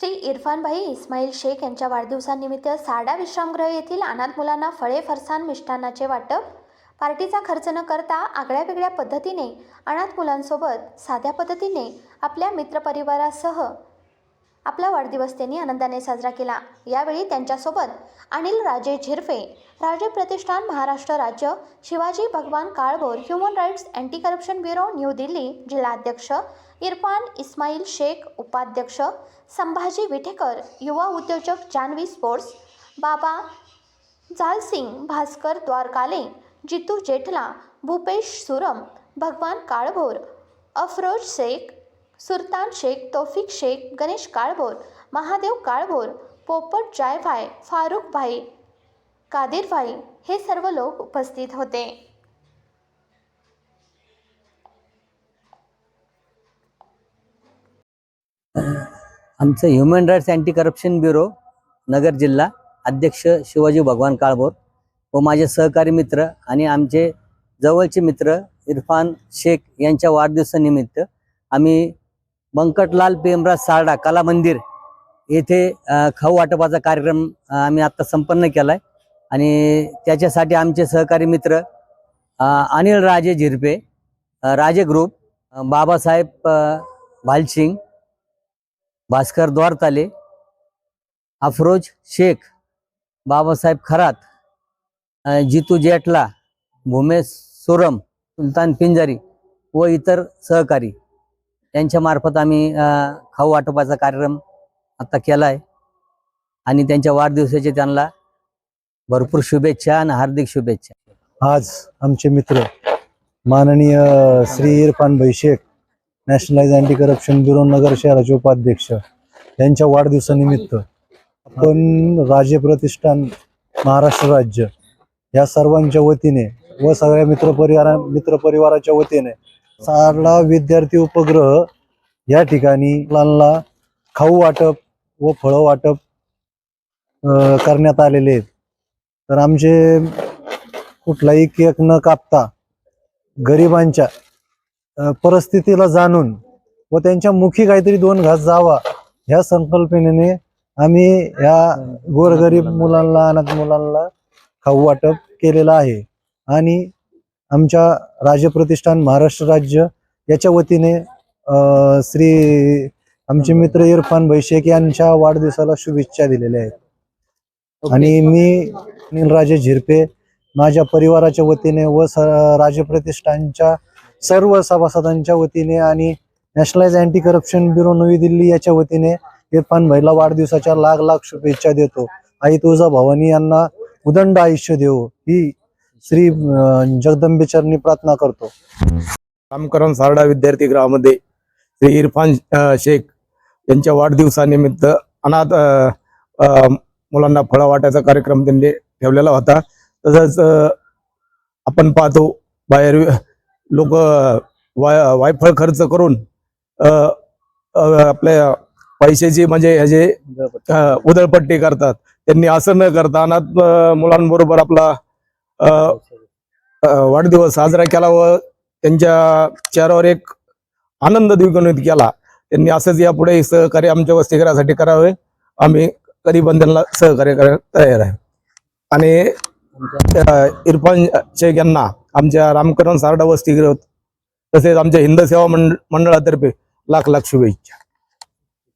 श्री इरफानभाई इस्माईल शेख यांच्या वाढदिवसानिमित्त साडा विश्रामगृह येथील अनाथ मुलांना फळे फरसाण मिष्टान्नाचे वाटप. पार्टीचा खर्च न करता आगळ्या वेगळ्या पद्धतीने अनाथ मुलांसोबत साध्या पद्धतीने आपल्या मित्रपरिवारासह आपला वाढदिवस त्यांनी आनंदाने साजरा केला. यावेळी त्यांच्यासोबत अनिल राजे झिरफे राजे प्रतिष्ठान महाराष्ट्र राज्य Shivaji Bhagwan Kalbhor human rights anti corruption bureau new Delhi जिल्हाध्यक्ष इरफान इस्माईल शेख उपाध्यक्ष संभाजी विठेकर युवा उद्योजक जान्हवी स्पोर्ट्स बाबा जालसिंग भास्कर द्वारकाले जितू जेठला भूपेश सुरम भगवान काळभोर अफरोज शेख सुलतान शेख तौफिक शेख गणेश काळभोर महादेव काळभोर पोपट जायभाई फारुख भाई कादिर भाई हे सर्व लोक उपस्थित होते. आमचं human rights anti corruption bureau Nagar जिल्हा अध्यक्ष शिवाजी भगवान काळभोर व माझे सहकारी मित्र आणि आमचे जवळचे मित्र इरफान शेख यांच्या वाढदिवसानिमित्त आम्ही बंकटलाल पेमराज सारडा कला मंदिर येथे खाऊ वाटपाचा कार्यक्रम आम्ही आत्ता संपन्न केला आहे आणि त्याच्यासाठी आमचे सहकारी मित्र अनिल राजे झिरपे राजे ग्रुप बाबासाहेब भालसिंग भास्कर द्वारताले अफरोज शेख बाबासाहेब खरात जितू जेटला भूमेश सोरम सुलतान पिंजारी व इतर सहकारी. त्यांच्या मार्फत आम्ही खाऊ वाटपाचा कार्यक्रम आता केला आहे आणि त्यांच्या वाढदिवसाचे त्यांना भरपूर शुभेच्छा आणि हार्दिक शुभेच्छा. आज आमचे मित्र माननीय Shri Irfan bhai Shaikh nationalise anti corruption bureau Nagar शहराचे उपाध्यक्ष यांच्या वाढदिवसानिमित्त आपण राजे प्रतिष्ठान महाराष्ट्र राज्य या सर्वांच्या वतीने व सगळ्या मित्रपरिवारा मित्रपरिवाराच्या वतीने सारला विद्यार्थी उपग्रह या ठिकाणी मुलांना खाऊ वाटप व फळं वाटप करण्यात आलेले आहेत. तर आमचे कुठलाही केक न कापता गरिबांच्या परिस्थितीला जाणून व त्यांच्या मुखी काहीतरी दोन घास जावा ह्या संकल्पनेने आम्ही ह्या गोरगरीब मुलांना अनाथ मुलांना खाऊ वाटप केलेलं आहे. आणि आमच्या राज प्रतिष्ठान महाराष्ट्र राज्य याच्या वतीने श्री आमचे मित्र इरफान भाई शेख यांच्या वाढदिवसाला शुभेच्छा दिलेल्या आहेत. आणि मी अनिल राजे झिरपे माझ्या परिवाराच्या वतीने व स राजे प्रतिष्ठानच्या सर्व सभासदांच्या वतीने आणि नॅशनलाइज अँटी करप्शन ब्युरो नवी दिल्ली याच्या वतीने इरफान भाईला वाढदिवसाच्या लाख लाख शुभेच्छा देतो. आई तुळजा भवानी यांना उदंड आयुष्य देव. ही श्री अं, जगदंबेचरणी प्रार्थना करतो. रामकरण सारडा विद्यार्थी गृहामध्ये श्री इरफान शेख यांच्या वाढदिवसानिमित्त अनाथ मुलांना फळं वाटायचा कार्यक्रम त्यांनी ठेवलेला होता. तसंच आपण पाहतो बाहेर लोक वाय वायफळ खर्च करून अ, आपल्या पैशाची म्हणजे ह्याचे उधळपट्टी करतात. त्यांनी असं न करता अनाथ मुलांबरोबर आपला वाढदिवस साजरा केला व त्यांच्या चेहऱ्यावर एक आनंद द्विगुणित केला. त्यांनी असंच यापुढे सहकार्य आमच्या वस्तीकरासाठी करावे. आम्ही कधी पण त्यांना सहकार्य करायला तयार आहे. आणि इरफान शेख यांना आमच्या रामकरण सारडा वस्तीगृह तसेच आमच्या हिंद सेवा मंड मंडळातर्फे लाख लाख शुभेच्छा.